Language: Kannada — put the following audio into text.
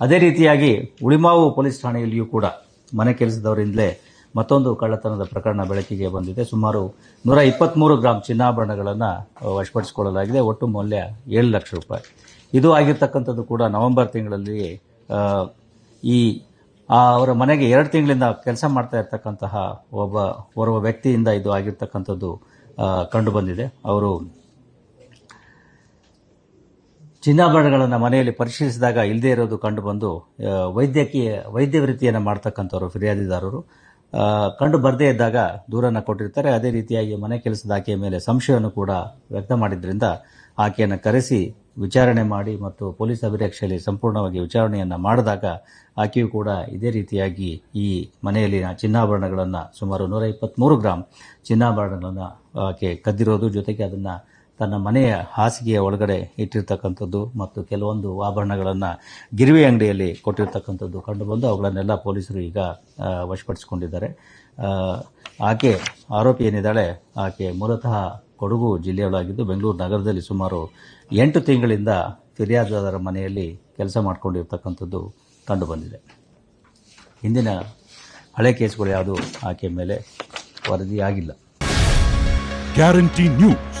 ಅದೇ ರೀತಿಯಾಗಿ ಉಳಿಮಾವು ಪೊಲೀಸ್ ಠಾಣೆಯಲ್ಲಿಯೂ ಕೂಡ ಮನೆ ಕೆಲಸದವರಿಂದಲೇ ಮತ್ತೊಂದು ಕಳ್ಳತನದ ಪ್ರಕರಣ ಬೆಳಕಿಗೆ ಬಂದಿದೆ. ಸುಮಾರು ನೂರ ಇಪ್ಪತ್ತ್ಮೂರು ಗ್ರಾಮ್ ಚಿನ್ನಾಭರಣಗಳನ್ನು ವಶಪಡಿಸಿಕೊಳ್ಳಲಾಗಿದೆ. ಒಟ್ಟು ಮೌಲ್ಯ ಏಳು ಲಕ್ಷ ರೂಪಾಯಿ. ಇದು ಆಗಿರ್ತಕ್ಕಂಥದ್ದು ಕೂಡ ನವೆಂಬರ್ ತಿಂಗಳಲ್ಲಿ ಈ ಅವರ ಮನೆಗೆ ಎರಡು ತಿಂಗಳಿಂದ ಕೆಲಸ ಮಾಡ್ತಾ ಇರ್ತಕ್ಕಂತಹ ಒಬ್ಬ, ಓರ್ವ ವ್ಯಕ್ತಿಯಿಂದ ಇದು ಆಗಿರ್ತಕ್ಕಂಥದ್ದು ಕಂಡುಬಂದಿದೆ. ಕಂಡು ಬಂದಿದೆ ಅವರು ಚಿನ್ನಾಭರಣಗಳನ್ನು ಮನೆಯಲ್ಲಿ ಪರಿಶೀಲಿಸಿದಾಗ ಇಲ್ಲದೇ ಇರೋದು ಕಂಡುಬಂದು ವೈದ್ಯಕೀಯ, ವೈದ್ಯ ವೃತ್ತಿಯನ್ನು ಮಾಡ್ತಕ್ಕಂಥವ್ರು, ಫಿರ್ಯಾದಿದಾರರು ಕಂಡು ಬರದೇ ಇದ್ದಾಗ ದೂರನ್ನು ಕೊಟ್ಟಿರ್ತಾರೆ. ಅದೇ ರೀತಿಯಾಗಿ ಮನೆ ಕೆಲಸದ ಆಕೆಯ ಮೇಲೆ ಸಂಶಯವನ್ನು ಕೂಡ ವ್ಯಕ್ತ ಮಾಡಿದ್ರಿಂದ ಆಕೆಯನ್ನು ಕರೆಸಿ ವಿಚಾರಣೆ ಮಾಡಿ ಮತ್ತು ಪೊಲೀಸ್ ಅಭಿರಕ್ಷೆಯಲ್ಲಿ ಸಂಪೂರ್ಣವಾಗಿ ವಿಚಾರಣೆಯನ್ನು ಮಾಡಿದಾಗ ಆಕೆಯೂ ಕೂಡ ಇದೇ ರೀತಿಯಾಗಿ ಈ ಮನೆಯಲ್ಲಿನ ಚಿನ್ನಾಭರಣಗಳನ್ನು ಸುಮಾರು ನೂರ ಇಪ್ಪತ್ತ್ಮೂರು ಗ್ರಾಂ ಚಿನ್ನಾಭರಣಗಳನ್ನು ಆಕೆ ಕದ್ದಿರೋದು. ಜೊತೆಗೆ ಅದನ್ನು ತನ್ನ ಮನೆಯ ಹಾಸಿಗೆಯ ಒಳಗಡೆ ಇಟ್ಟಿರ್ತಕ್ಕಂಥದ್ದು ಮತ್ತು ಕೆಲವೊಂದು ಆಭರಣಗಳನ್ನು ಗಿರಿವಿ ಅಂಗಡಿಯಲ್ಲಿ ಕೊಟ್ಟಿರ್ತಕ್ಕಂಥದ್ದು ಕಂಡುಬಂದು ಅವುಗಳನ್ನೆಲ್ಲ ಪೊಲೀಸರು ಈಗ ವಶಪಡಿಸಿಕೊಂಡಿದ್ದಾರೆ. ಆಕೆ ಆರೋಪಿ ಏನಿದ್ದಾಳೆ, ಆಕೆ ಮೂಲತಃ ಕೊಡಗು ಜಿಲ್ಲೆಯವಳಾಗಿದ್ದು ಬೆಂಗಳೂರು ನಗರದಲ್ಲಿ ಸುಮಾರು ಎಂಟು ತಿಂಗಳಿಂದ ಫಿರ್ಯಾದಾದರ ಮನೆಯಲ್ಲಿ ಕೆಲಸ ಮಾಡಿಕೊಂಡಿರ್ತಕ್ಕಂಥದ್ದು ಕಂಡುಬಂದಿದೆ ಹಿಂದಿನ ಹಳೆ ಕೇಸ್ಗಳು ಯಾವುದು ಆಕೆ ಮೇಲೆ ವರದಿಯಾಗಿಲ್ಲ. Guarantee news.